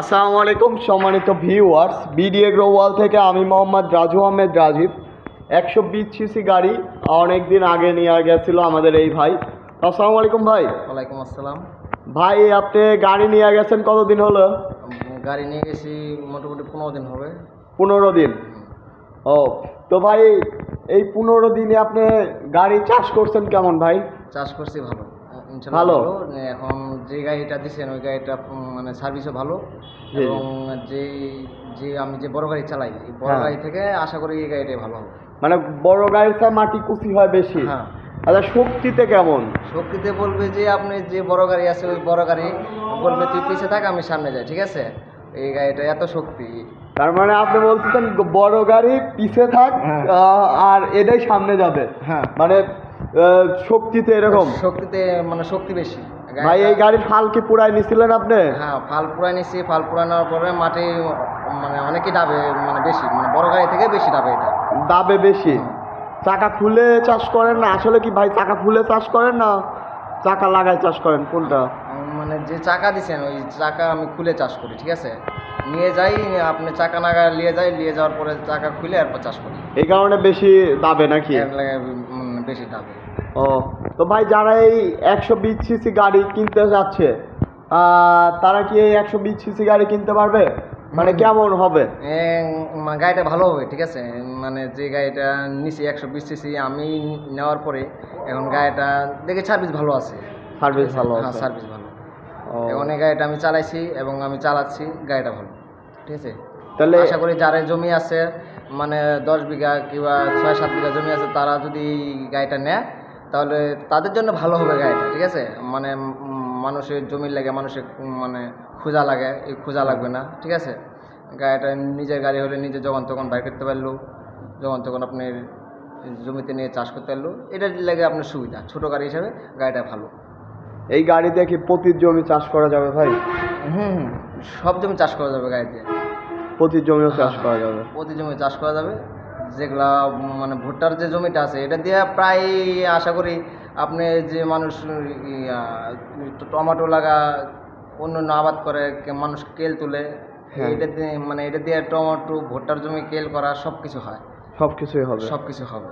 আসসালামু আলাইকুম সম্মানিত ভিউয়ার্স বিডিএ গ্রোওয়াল থেকে আমি মোহাম্মদ রাজু আহমেদ রাজীব। একশো বিশ সিসি গাড়ি অনেক দিন আগে নিয়ে গেছিল আমাদের এই ভাই। আসসালামু আলাইকুম ভাই। ওয়ালাইকুম আসসালাম। ভাই আপনি গাড়ি নিয়ে গেছেন কতদিন হলো? গাড়ি নিয়ে গেছি মোটামুটি পনেরো দিন হবে। পনেরো দিন। ও তো ভাই এই পনেরো দিনে আপনি গাড়ি চাষ করছেন কেমন ভাই? চাষ করছি ভালো। ভালো? এখন যে গাড়িটা দিচ্ছেন ওই গাড়িটা মানে সার্ভিসও ভালো। এবং যে যে আমি যে বড় গাড়ি চালাই এই বড় হ্যাঁ। গাড়ি থেকে আশা করি এই গাড়িটাই ভালো হবে। মানে বড় গাড়িটা মাটি কুচি হয় বেশি। হ্যাঁ। আচ্ছা শক্তিতে কেমন? শক্তিতে বলবে যে আপনি যে বড় গাড়ি আছে ওই বড় গাড়ি বলবে তুই পিছিয়ে থাক আমি সামনে যাই। ঠিক আছে? এই গাড়িটা এত শক্তি। তার মানে আপনি বলতেছেন বড় গাড়ি পিছে থাক হ্যাঁ। আর এটাই সামনে যাবে। হ্যাঁ। মানে শক্তিতে এরকম? শক্তিতে মানে শক্তি বেশি। ভাই এই গাড়ির ফাল কি পুরাই নিছিলেন আপনি? হ্যাঁ ফাল পুরাই নিছি ফাল পুরানোর পরে মাটি মানে অনেকই ডাবে মানে বেশি মানে বড় গাড়ি থেকে বেশি ডাবে এটা। দাবে বেশি? চাকা খুলে চাষ করেন না? আসলে কি ভাই চাকা খুলে চাষ করেন না? চাকা লাগাই চাষ করেন কোনটা? মানে যে চাকা দিছেন ওই চাকা আমি খুলে চাষ করি ঠিক আছে? নিয়ে যাই আপনি চাকা নাগা নিয়ে যাই নিয়ে যাওয়ার পরে চাকা খুলে এরপর চাষ করি। এই কারণে বেশি দাবে নাকি? বেশি ডাবে ও তো ভাই যারা এই একশো বিশ সিসি গাড়ি কিনতে যাচ্ছে তারা কি এই একশো বিশ সিসি গাড়ি কিনতে পারবে? মানে কেমন হবে? গাড়িটা ভালো হবে ঠিক আছে? মানে যে গাড়িটা নিছি একশো বিশ সিসি আমি নেওয়ার পরে এখন গাড়িটা দেখে সার্ভিস ভালো আছে। সার্ভিস ভালো হ্যাঁ সার্ভিস ভালো। এখন এই গাড়িটা আমি চালাইছি এবং আমি চালাচ্ছি গাড়িটা ভালো। ঠিক আছে? তাহলে আশা করি যারা জমি আছে মানে দশ বিঘা কিংবা ছয় সাত বিঘা জমি আছে তারা যদি গাড়িটা নেয় তাহলে তাদের জন্য ভালো হবে গাড়িটা ঠিক আছে? মানে মানুষের জমির লাগে মানুষের মানে খোঁজা লাগে এই খোঁজা লাগবে না ঠিক আছে? গাড়িটা নিজের গাড়ি হলে নিজে যখন তখন বাইর করতে পারল যখন তখন আপনি জমিতে নিয়ে চাষ করতে পারল এটার লাগে আপনার সুবিধা ছোটো গাড়ি হিসাবে গাড়িটা ভালো। এই গাড়িতে কি প্রতি জমি চাষ করা যাবে ভাই? হুম হুম, সব জমি চাষ করা যাবে গাড়ি দিয়ে প্রতি জমিও চাষ করা যাবে। প্রতি জমি চাষ করা যাবে। যেগুলা মানে ভুট্টার যে জমিটা আছে এটা দিয়ে প্রায় আশা করি আপনি যে মানুষ টমেটো লাগা অন্য অন্য আবাদ করে মানুষ কেল তুলে হ্যাঁ। এটা দিয়ে মানে এটা দিয়ে টমেটো ভুট্টার জমি কেল করা সব কিছু হয়। সব কিছুই হবে। সব কিছু হবে।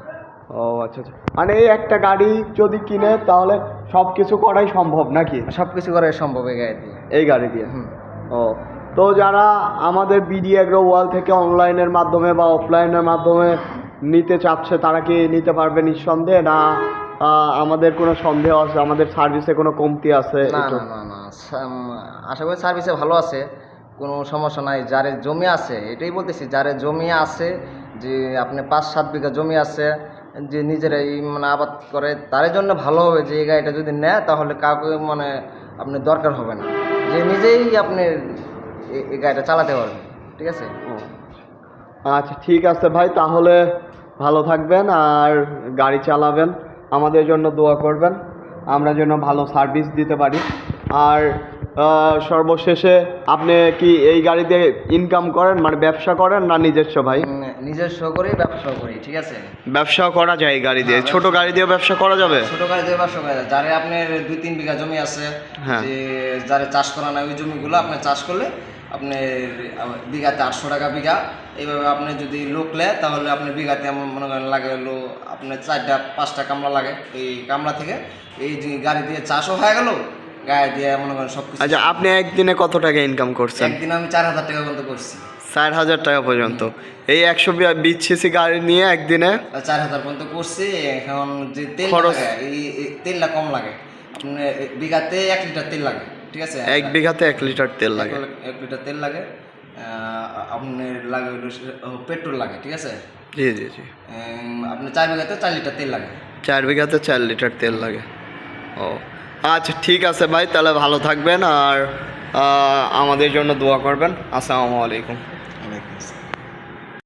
ও আচ্ছা আচ্ছা। মানে এই একটা গাড়ি যদি কিনে তাহলে সব কিছু করাই সম্ভব নাকি? সব কিছু করাই সম্ভব এই গাড়ি দিয়ে। এই গাড়ি দিয়ে। হুম। ও তো যারা আমাদের বিডি এগ্রো ওয়াল থেকে অনলাইনের মাধ্যমে বা অফলাইনের মাধ্যমে নিতে চাচ্ছে তারা কি নিতে পারবে নিঃসন্দেহে? না আমাদের কোনো সন্দেহ আছে? আমাদের সার্ভিসে কোনো কমতি আছে? না না না না আশা করি সার্ভিসে ভালো আছে কোনো সমস্যা নাই। যারে জমি আছে এটাই বলতেছি যারে জমি আছে যে আপনি পাঁচ সাত বিঘা জমি আছে যে নিজেরাই মানে আবাদ করে তার জন্য ভালো হবে যে এই গাড়িটা যদি নেয় তাহলে কাউকে মানে আপনি দরকার হবে না। যে নিজেই আপনি এই- গাড়িটা চালাতে পারবেন ঠিক আছে? ও। আচ্ছা ঠিক আছে ভাই তাহলে ভালো থাকবেন আর গাড়ি চালাবেন আমাদের জন্য দোয়া করবেন আমরা যেন ভালো সার্ভিস দিতে পারি। আর সর্বশেষে আপনি কি এই গাড়িতে ইনকাম করেন মানে ব্যবসা করেন না নিজস্ব ভাই? নিজস্ব করি ব্যবসা করি ঠিক আছে? ব্যবসা করা যায় গাড়ি দিয়ে হ্যাঁ, ছোট গাড়ি দিয়ে ব্যবসা করা যাবে? ছোট গাড়ি দিয়ে ব্যবসা করা যায়। যারে আপনার দুই তিন বিঘা জমি আছে হ্যাঁ। যে যারে চাষ করা না ওই জমিগুলো আপনি চাষ করলে আপনি বিঘাতে আটশো টাকা বিঘা। এইভাবে আপনি যদি লোক নেয় তাহলে আপনি বিঘাতে এমন মনে করেন লাগে হলো আপনার চারটা পাঁচটা কামলা লাগে এই কামলা থেকে। এই যে গাড়ি দিয়ে চাষও হয়ে গেল গাড়ি দিয়ে মনে করেন সব কিছু আচ্ছা আপনি একদিনে কত টাকা ইনকাম করছেন? একদিন আমি চার হাজার টাকা পর্যন্ত করছি। চার হাজার টাকা পর্যন্ত। এই একশো বিশ সিসি গাড়ি নিয়ে একদিনে? চার হাজার পর্যন্ত করছি এখন যে তেল খরচ? এই তেলটা কম লাগে। আপনার বিঘাতে এক লিটার তেল লাগে। ঠিক আছে? এক বিঘাতে এক লিটার তেল লাগে। এক- লিটার তেল লাগে। আপনার লাগে পেট্রোল লাগে ঠিক আছে? জি জি জি। আপনার চার বিঘাতে চার লিটার তেল লাগে। চার বিঘাতে চার লিটার তেল লাগে। ও আচ্ছা ঠিক আছে ভাই তাহলে ভালো থাকবেন আর আমাদের জন্য দোয়া করবেন। আসসালামু আলাইকুম।